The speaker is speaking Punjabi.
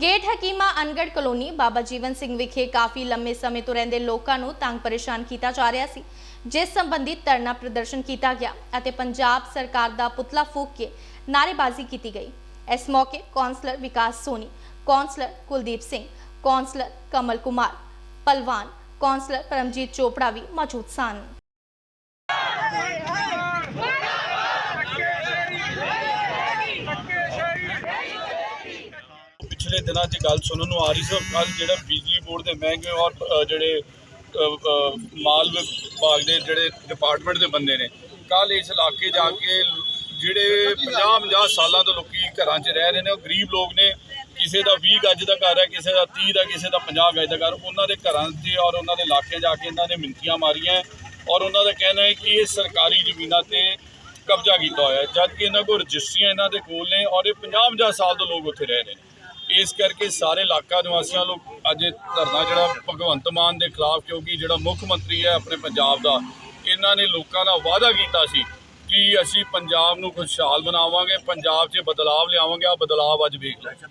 ਗੇਟ ਹਕੀਮਾ ਅਨਗੜ ਕਲੋਨੀ ਬਾਬਾ ਜੀਵਨ ਸਿੰਘ ਵਿਖੇ ਕਾਫੀ ਲੰਮੇ ਸਮੇਂ ਤੋਂ ਰਹਿੰਦੇ ਲੋਕਾਂ ਨੂੰ ਤੰਗ ਪਰੇਸ਼ਾਨ ਕੀਤਾ ਜਾ ਰਿਹਾ ਸੀ, ਜਿਸ ਸੰਬੰਧੀ ਧਰਨਾ ਪ੍ਰਦਰਸ਼ਨ ਕੀਤਾ ਗਿਆ ਅਤੇ ਪੰਜਾਬ ਸਰਕਾਰ ਦਾ ਪੁਤਲਾ ਫੂਕ ਕੇ ਨਾਅਰੇਬਾਜ਼ੀ ਕੀਤੀ ਗਈ। ਇਸ ਮੌਕੇ councillor Vikas Soni, councillor Kuldeep Singh, councillor Kamal Kumar, Pehalwan, councillor Paramjit Chopra ਵੀ ਮੌਜੂਦ ਸਨ। ਪਿਛਲੇ ਦਿਨਾਂ 'ਚ ਗੱਲ ਸੁਣਨ ਨੂੰ ਆ ਰਹੀ ਸੀ ਕੱਲ ਜਿਹੜਾ ਬਿਜਲੀ ਬੋਰਡ ਦੇ ਮਹਿਕਮੇ ਔਰ ਜਿਹੜੇ ਮਾਲ ਵਿਭਾਗ ਦੇ ਜਿਹੜੇ ਡਿਪਾਰਟਮੈਂਟ ਦੇ ਬੰਦੇ ਨੇ ਕੱਲ ਇਸ ਇਲਾਕੇ ਜਾ ਕੇ ਜਿਹੜੇ 50-50 ਸਾਲਾਂ ਤੋਂ ਲੋਕੀ ਘਰਾਂ 'ਚ ਰਹਿ ਰਹੇ ਨੇ, ਉਹ ਗਰੀਬ ਲੋਕ ਨੇ, ਕਿਸੇ ਦਾ 20 ਗੱਜ ਦਾ ਘਰ ਹੈ, ਕਿਸੇ ਦਾ 30 ਦਾ, ਕਿਸੇ ਦਾ 50 ਗੱਜ ਦਾ ਘਰ, ਉਹਨਾਂ ਦੇ ਘਰਾਂ 'ਤੇ ਔਰ ਉਹਨਾਂ ਦੇ ਇਲਾਕੇ ਜਾ ਕੇ ਇਹਨਾਂ ਨੇ ਮਿੰਤੀਆਂ ਮਾਰੀਆਂ ਔਰ ਉਹਨਾਂ ਦਾ ਕਹਿਣਾ ਹੈ ਕਿ ਇਹ ਸਰਕਾਰੀ ਜ਼ਮੀਨਾਂ ਤੇ ਕਬਜ਼ਾ ਕੀਤਾ ਹੋਇਆ ਹੈ ਜਦ ਕਿ ਇਹਨਾਂ ਕੋਲ ਰਜਿਸਟਰੀਆਂ ਇਹਨਾਂ ਦੇ ਕੋਲ ਨੇ ਔਰ ਇਹ 50-50 ਸਾਲ ਤੋਂ ਲੋਕ ਉੱਥੇ ਰਹਿ ਰਹੇ ਨੇ। ਇਸ ਕਰਕੇ ਸਾਰੇ ਇਲਾਕਾ ਨਿਵਾਸੀਆਂ ਨੂੰ ਅੱਜ ਧਰਨਾ ਜਿਹੜਾ ਭਗਵੰਤ ਮਾਨ ਦੇ ਖਿਲਾਫ, ਕਿਉਂਕਿ ਜਿਹੜਾ ਮੁੱਖ ਮੰਤਰੀ ਹੈ ਆਪਣੇ ਪੰਜਾਬ ਦਾ, ਇਹਨਾਂ ਨੇ ਲੋਕਾਂ ਨਾਲ ਵਾਅਦਾ ਕੀਤਾ ਸੀ ਕਿ ਅਸੀਂ ਪੰਜਾਬ ਨੂੰ ਖੁਸ਼ਹਾਲ ਬਣਾਵਾਂਗੇ, ਪੰਜਾਬ 'ਚ ਬਦਲਾਵ ਲਿਆਵਾਂਗੇ ਆ ਬਦਲਾਵ ਅੱਜ ਵੇਖ ਲਓ।